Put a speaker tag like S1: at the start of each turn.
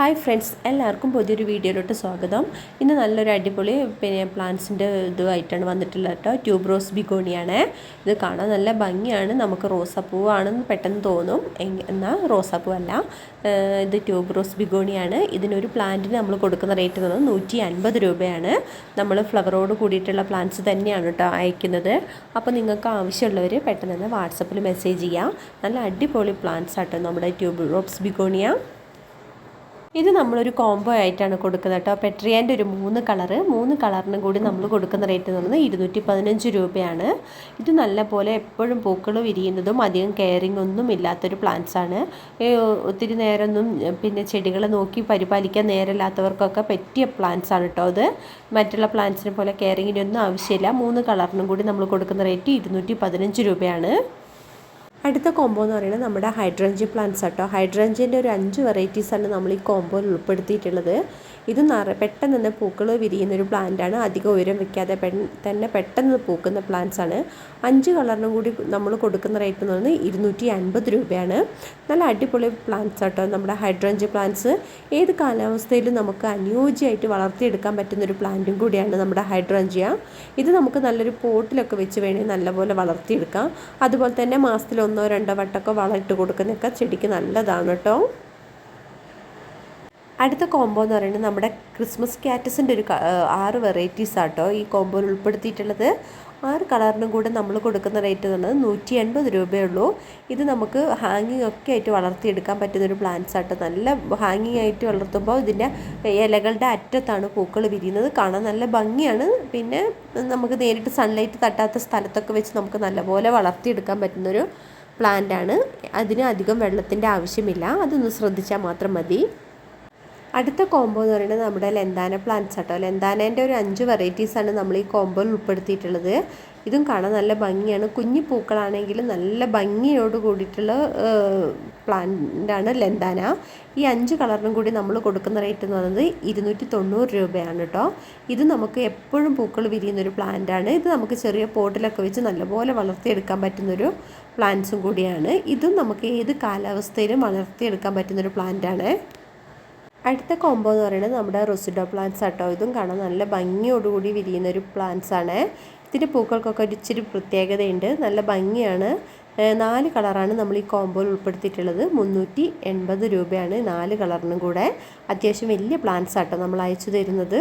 S1: Hi friends എല്ലാവർക്കും പുതിയൊരു വീഡിയോയിലോട്ട് സ്വാഗതം. ഇന്ന് നല്ലൊരു അടിപൊളി പിന്നെ പ്ലാന്റ്സിന്റെ ഇതുമായിട്ടാണ് വന്നിട്ടുള്ളത് കേട്ടോ. ട്യൂബ് റോസ് ബിഗോണിയാണ് ഇത് കാണാൻ നല്ല ഭംഗിയാണ്. നമുക്ക് റോസാപ്പൂവാണെന്ന് പെട്ടെന്ന് തോന്നും. എന്നാൽ റോസാപ്പൂ അല്ല ഇത് ട്യൂബ് റോസ് ബിഗോണിയാണ് ഇതിനൊരു പ്ലാന്റിന് നമ്മൾ കൊടുക്കുന്ന റേറ്റ് എന്ന് പറയുന്നത് നൂറ്റി അൻപത് രൂപയാണ്. നമ്മൾ ഫ്ലവറോട് കൂടിയിട്ടുള്ള പ്ലാന്റ്സ് തന്നെയാണ് കേട്ടോ അയക്കുന്നത്. അപ്പോൾ നിങ്ങൾക്ക് ആവശ്യമുള്ളവർ പെട്ടെന്ന് തന്നെ വാട്സപ്പിൽ മെസ്സേജ് ചെയ്യാം. നല്ല അടിപൊളി പ്ലാന്റ്സ് ആട്ടോ നമ്മുടെ ട്യൂബ് റോസ് ബിഗോണിയ ഇത് നമ്മളൊരു കോംബോ ആയിട്ടാണ് കൊടുക്കുന്നത് കേട്ടോ. പെട്രിയാന്റെ ഒരു മൂന്ന് കളറ് മൂന്ന് കളറിനും കൂടി നമ്മൾ കൊടുക്കുന്ന റേറ്റ് എന്ന് പറയുന്നത് ഇരുന്നൂറ്റി പതിനഞ്ച് രൂപയാണ്. ഇത് നല്ലപോലെ എപ്പോഴും പൂക്കൾ വിരിയുന്നതും അധികം കെയറിങ് ഒന്നും ഇല്ലാത്തൊരു ആണ്. ഒത്തിരി നേരമൊന്നും പിന്നെ ചെടികളെ നോക്കി പരിപാലിക്കാൻ നേരമില്ലാത്തവർക്കൊക്കെ പറ്റിയ പ്ലാന്റ്സ് ആണ് കേട്ടോ അത് മറ്റുള്ള പ്ലാന്റ്സിനെ പോലെ കെയറിങ്ങിന്റെ കെയറിങ്ങിനൊന്നും ആവശ്യമില്ല. മൂന്ന് കളറിനും കൂടി നമ്മൾ കൊടുക്കുന്ന റേറ്റ് ഇരുന്നൂറ്റി പതിനഞ്ച് രൂപയാണ്. അടുത്ത കോംബോ എന്ന് പറയുന്നത് നമ്മുടെ ഹൈഡ്രഞ്ചി പ്ലാന്റ്സ് ആട്ടോ. ഹൈഡ്രഞ്ചിന്റെ ഒരു അഞ്ച് വെറൈറ്റീസാണ് നമ്മൾ ഈ കോംബോയിൽ ഉൾപ്പെടുത്തിയിട്ടുള്ളത്. ഇത് നിറ പെട്ടെന്ന് തന്നെ പൂക്കൾ വിരിയുന്ന ഒരു പ്ലാന്റാണ് അധികം ഉയരം വെക്കാതെ തന്നെ പെട്ടെന്ന് പൂക്കുന്ന പ്ലാന്റ്സ് ആണ്. അഞ്ച് കളറിനും കൂടി നമ്മൾ കൊടുക്കുന്ന റേറ്റ് എന്ന് പറയുന്നത് ഇരുന്നൂറ്റി അൻപത് രൂപയാണ്. നല്ല അടിപൊളി പ്ലാന്റ്സ് ആട്ടോ നമ്മുടെ ഹൈഡ്രഞ്ചി പ്ലാന്റ്സ് ഏത് കാലാവസ്ഥയിലും നമുക്ക് അനുയോജ്യമായിട്ട് വളർത്തിയെടുക്കാൻ പറ്റുന്ന ഒരു പ്ലാന്റും കൂടിയാണ് നമ്മുടെ ഹൈഡ്രഞ്ചിയ ഇത് നമുക്ക് നല്ലൊരു പോട്ടിലൊക്കെ വെച്ച് വേണമെങ്കിൽ നല്ലപോലെ വളർത്തിയെടുക്കാം. അതുപോലെ തന്നെ മാസത്തിൽ ഒന്നോ രണ്ടോ വട്ടമൊക്കെ വളമിട്ട് കൊടുക്കുന്നതൊക്കെ ചെടിക്ക് നല്ലതാണ് കേട്ടോ. അടുത്ത കോംബോ എന്ന് പറയുന്നത് നമ്മുടെ ക്രിസ്മസ് കാറ്റസിന്റെ ഒരു ആറ് വെറൈറ്റീസ് ആട്ടോ ഈ കോംബോയിൽ ഉൾപ്പെടുത്തിയിട്ടുള്ളത് ആറ് കളറിനും കൂടെ നമ്മൾ കൊടുക്കുന്ന റേറ്റ് എന്ന് പറയുന്നത് നൂറ്റി എൺപത് രൂപയുള്ളൂ ഇത് നമുക്ക് ഹാങ്ങിങ് ഒക്കെ ആയിട്ട് വളർത്തിയെടുക്കാൻ പറ്റുന്ന ഒരു പ്ലാന്റ്സ് ആട്ടോ നല്ല ഹാങ്ങിങ് ആയിട്ട് വളർത്തുമ്പോൾ ഇതിന്റെ ഇലകളുടെ അറ്റത്താണ് പൂക്കൾ വിരിയുന്നത്. കാണാൻ നല്ല ഭംഗിയാണ്. പിന്നെ നമുക്ക് നേരിട്ട് സൺലൈറ്റ് തട്ടാത്ത സ്ഥലത്തൊക്കെ വെച്ച് നമുക്ക് നല്ലപോലെ വളർത്തിയെടുക്കാൻ പറ്റുന്നൊരു പ്ലാന്റ് ആണ്. അതിന് അധികം വെള്ളത്തിന്റെ ആവശ്യമില്ല. അതൊന്ന് ശ്രദ്ധിച്ചാൽ മാത്രം മതി. അടുത്ത കോംബോ എന്ന് പറയുന്നത് നമ്മുടെ ലെന്താന പ്ലാന്റ്സ് ആട്ടോ. ലെന്താനേന്റെ ഒരു അഞ്ച് വെറൈറ്റീസാണ് നമ്മൾ ഈ കോംബോയിൽ ഉൾപ്പെടുത്തിയിട്ടുള്ളത്. ഇതും കാണാൻ നല്ല ഭംഗിയാണ്. കുഞ്ഞു പൂക്കളാണെങ്കിലും നല്ല ഭംഗിയോട് കൂടിയിട്ടുള്ള പ്ലാന്റാണ് ലെന്താന ഈ അഞ്ച് കളറിനും കൂടി നമ്മൾ കൊടുക്കുന്ന റേറ്റ് എന്ന് പറയുന്നത് ഇരുന്നൂറ്റി തൊണ്ണൂറ് രൂപയാണ് കേട്ടോ ഇത് നമുക്ക് എപ്പോഴും പൂക്കൾ വിരിയുന്ന ഒരു പ്ലാന്റാണ് ഇത് നമുക്ക് ചെറിയ പോട്ടിലൊക്കെ വെച്ച് നല്ലപോലെ വളർത്തിയെടുക്കാൻ പറ്റുന്നൊരു പ്ലാന്റ്സും കൂടിയാണ്. ഇതും നമുക്ക് ഏത് കാലാവസ്ഥയിലും വളർത്തിയെടുക്കാൻ പറ്റുന്നൊരു പ്ലാന്റാണ് അടുത്ത കോംബോ എന്ന് പറയുന്നത് നമ്മുടെ റൊസിഡോ പ്ലാന്റ്സ് ആട്ടോ. ഇതും കാണാൻ നല്ല ഭംഗിയോടുകൂടി വിരിയുന്ന ഒരു പ്ലാന്റ്സ് ആണ്. ഇതിന്റെ പൂക്കൾക്കൊക്കെ ഒരു ഇച്ചിരി പ്രത്യേകതയുണ്ട്. നല്ല ഭംഗിയാണ്. നാല് കളറാണ് നമ്മൾ ഈ കോംബോയിൽ ഉൾപ്പെടുത്തിയിട്ടുള്ളത്. മുന്നൂറ്റി എൺപത് രൂപയാണ് നാല് കളറിനും കൂടെ. അത്യാവശ്യം വലിയ പ്ലാന്റ്സ് ആട്ടോ നമ്മൾ അയച്ചു തരുന്നത്.